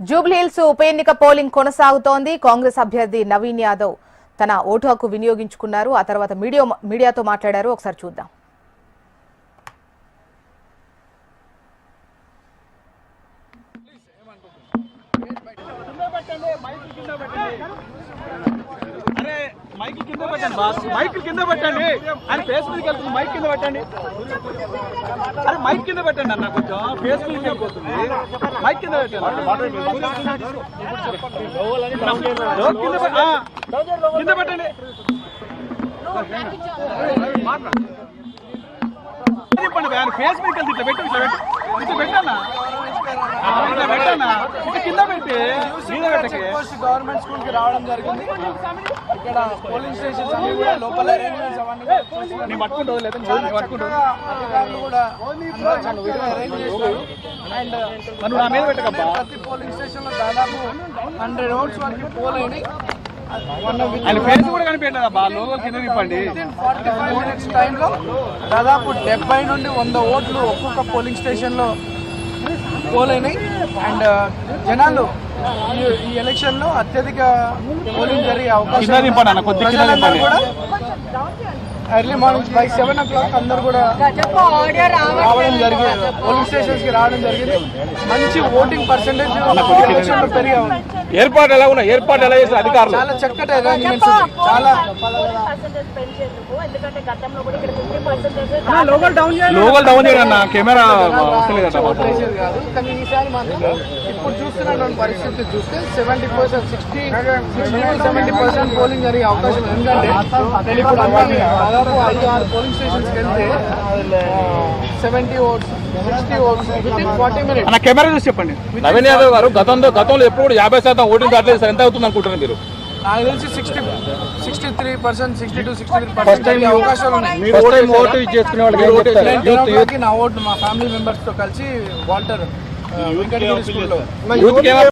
జూబ్లీహిల్స్ ఉప ఎన్నిక పోలింగ్ కొనసాగుతోంది. కాంగ్రెస్ అభ్యర్థి నవీన్ యాదవ్ తన ఓటు హక్కు వినియోగించుకున్నారు. ఆ తర్వాత మీడియా మీడియాతో మాట్లాడారు. ఒకసారి చూద్దాం. అరే మైక్ కింద పెట్టండి బాస్. మైక్ కింద పెట్టండి. అని ఫేస్ మీదకి వెళ్తుంది. మైక్ కింద పెట్టండి. అరే మైక్ కింద పెట్టండి అన్న కొంచెం. ఫేస్ మీదకి పోతుంది మైక్ కింద పెట్టండి. కింద కింద పెట్టండి. ఫేస్ మీదకి వెళ్తే ఇట్లా పెట్టు ఇట్లా పెట్టు. ఇట్లా పెట్టన్నా? ఇట్లా పెట్టన్నా? ఇట్లా కింద పెట్టి మీద పెట్టకే. గవర్నమెంట్ స్కూల్కి రావడం జరిగింది. ఇక్కడ పోలింగ్ స్టేషన్స్ అన్ని కూడా లోపల అరేంజ్మెంట్స్ అవన్నీ నేను పట్టుకుంటూ లేదా పట్టుకుంటూ అధికారులు కూడా అరేంజ్ చేశారు. అండ్ నువ్వు నా మీద పెట్టకబ్బా ప్రతి పోలింగ్ స్టేషన్లో దాదాపు హండ్రెడ్ ఓట్స్ వరకు పోల్ అయినాయి ఆయన ఫేస్ కూడా కనిపించలేదు అబ్బా లోగో కింద తిప్పండి. ఫార్టీ ఫైవ్ మినిట్స్ టైంలో దాదాపు డెబ్బై నుండి వంద ఓట్లు ఒక్కొక్క పోలింగ్ స్టేషన్లో పోల్ అయినాయి అండ్ జనాలు ఈ ఈ ఎలక్షన్లో అత్యధిక పోలింగ్ జరిగే అవకాశం. కూడా early morning by seven o'clock అందరు కూడా రావడం జరిగింది. పోలింగ్ స్టేషన్స్కి రావడం జరిగింది. మంచి ఓటింగ్ పర్సెంటేజ్ ఎలక్షన్లో పెరిగా ఉంది ఏర్పాటు ఎలా ఉన్నాయి? ఏర్పాటు ఎలా చేసిన అధికారులు? చాలా చక్కటి అరేంజ్మెంట్స్ లోకల్ డౌన్ లోగోలు డౌన్ చేయండి అన్న కెమెరా వస్తలేదట ఓట్లేసేది కాదు. కానీ ఈసారి మాత్రం ఇప్పుడు చూస్తున్నటువంటి పరిస్థితి చూస్తే seventy percent sixty seventy percent polling జరిగే అవకాశం ఉంది. ఎందుకంటే ఇప్పుడు అన్నాను దాదాపు ఐదు ఆరు పోలింగ్ స్టేషన్స్కి వెళ్తే seventy votes sixty votes within forty minutes అన్న కెమెరా చూసి చెప్పండి. నవీన్ యాదవ్ గారు గతంలో గతంలో ఎప్పుడు కూడా యాభై శాతం ఓటింగ్ దాటలేదు సార్ ఎంత అవుతుంది అనుకుంటున్నారు మీరు? నాకు తెలిసి sixty sixty three percent sixty two sixty three percent అవకాశాలు ఉన్నాయి. నా ఓటు మా ఫ్యామిలీ మెంబర్స్తో కలిసి వాల్టర్ వెంకటగిరి స్కూల్లో.